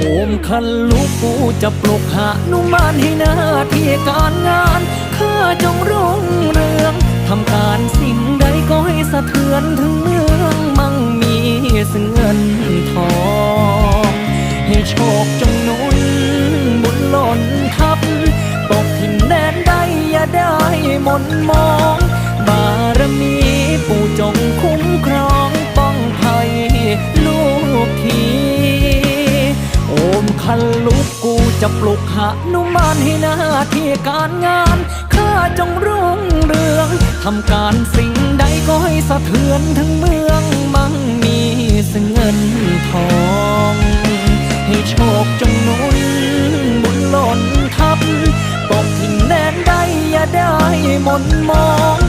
โอมคันลูกกูจะปลุกหานุมานให้หน้าที่การงานข้าจงรุ่งเรืองทำการสิ่งใดก็ให้สะเทือนถึงเมืองมั่งมีซึ่งเงินทองให้โชคจงนุนบุญหล่นทับตกถิ่นแดนใดอย่าได้มนมอง ลูกกูจะปลุกหานุมานให้หน้าที่การงาน ข้าจงรุ่งเรือง ทำการสิ่งใดก็ให้สะเทือนทั้งเมืองมั่งมีซึ่งเงินทอง ให้โชคจงนุนบุญหล่นทับตกถิ่นแดนใดอย่าได้มนมอง